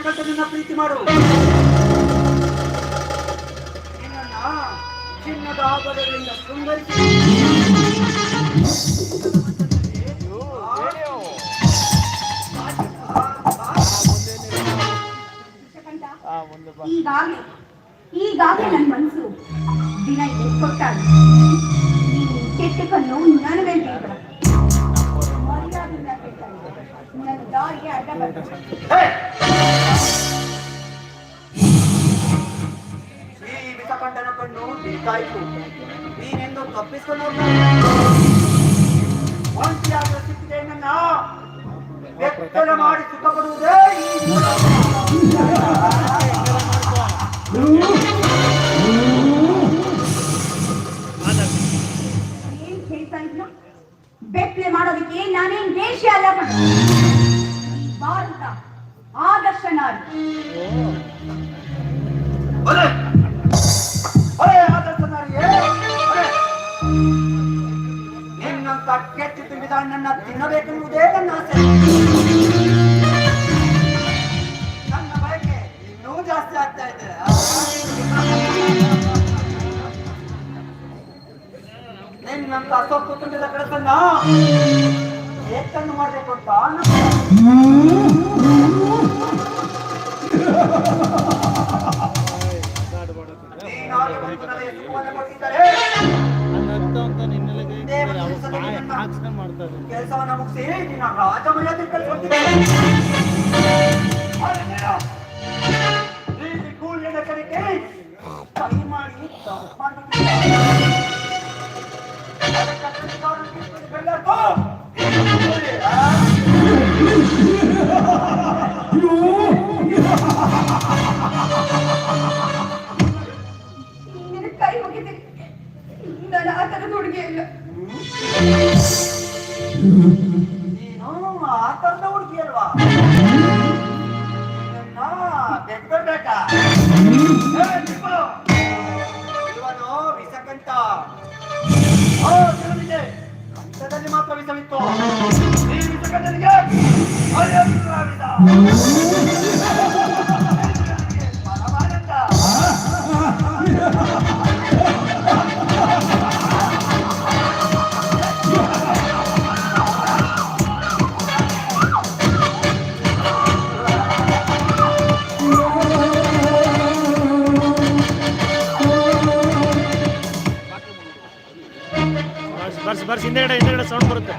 ವಿಷಕಟ್ಟನನ್ನ ಪ್ರೀತಿ ಮಾಡು. ನಿನ್ನನ್ನ ಚಿನ್ನದ ಆಭರಣಗಳಿಂದ ಶೃಂಗರಿಸಿ. ಈಗಾಗಲೇ, ಈಗಾಗ್ಲೇ ನನ್ನ ಮನಸ್ಸು ದಿನ ಕೊಟ್ಟಾಗ ನೀನು ನನಗೆ ಕೇಳ್ತಾ ಇದ್ದೀನಿ. ನನ್ನ ದಾರಿಗೆ ಅಡ್ಡ ಬರ್ಬೇಡ. ಬೇಕಾಯ್ತು ನೀನೆಂದು ತಪ್ಪಿಸಿಕೊಂಡು ಒಂಟಿಯಾದ ಮಾಡಿ ಸುಖಪಡುವುದೇ ಏನ್ ಹೇಳ್ತಾ ಇದ್ನು ಬೆತ್ತಲೆ ಮಾಡೋದಕ್ಕೆ ನಾನೇನ್ ದೇಶ ಅಲ್ಲ ಭಾರತ ಆದರ್ಶ ನಾಡು. ತಿನ್ನಬೇಕೆನ್ನುವುದೇ ನನ್ನ ಆಸೆ. ನನ್ನ ಬಯಕೆ ಇನ್ನೂ ಜಾಸ್ತಿ ಆಗ್ತಾ ಇದೆ. ನಿನ್ನಂತ ಸೊಪ್ಪು ತುಂಬಿದ ಕೆಲಸನ್ನ ಏಕನ್ನು ಮಾಡಬೇಕು ಅಂತ செய்தி நாங்கள் ராஜமரியாதைகள் சொல்கிறேன் ಅಲ್ವಾ ನಿಲ್ಲು. ಇವನು ಆ, ತಿಳಿದಿದೆ. ಕಂಠದಲ್ಲಿ ಮಾತ್ರ ವಿಷವಿತ್ತು ಈ ವಿಷಕಂಠನಿಗೆ ಅಯ್ಯಯ್ಯವಿದ. ಬರ್ಸಿ ಬರ್ಸಿ ಬರ್ಸಿ ಹಿಂದೆಗಡೆ ಹಿಂದೆಗಡೆ ಸೌಂಡ್ ಬರುತ್ತೆ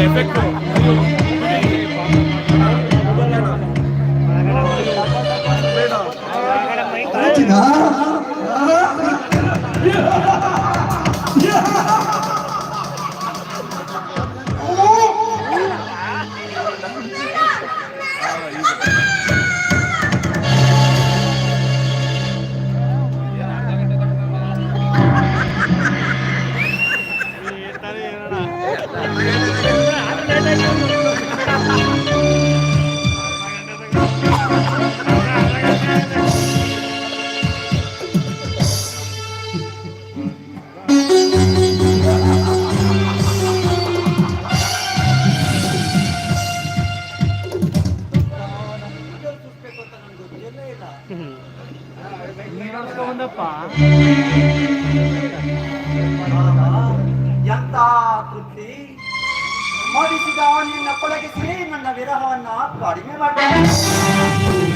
ಎಫೆಕ್ಟ್ ಒಂದಪ್ಪ ಎಂತ ತೃಪ್ತಿ? ಮಾಡಿಸಿದ ನಿನ್ನ ಕೊಡಗಿಸಿ ನನ್ನ ವಿರಹವನ್ನ ಕಡಿಮೆ ಮಾಡ್ತೇನೆ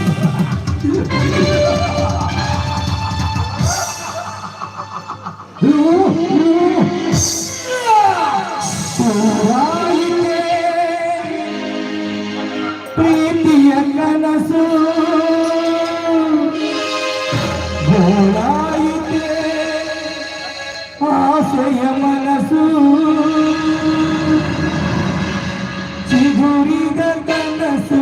ಪ್ರೀತಿಯ ಕನಸು. ಆಸೆಯ ಮನಸ್ಸು ಚಿಗುರಿದ ಕನಸು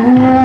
Oh,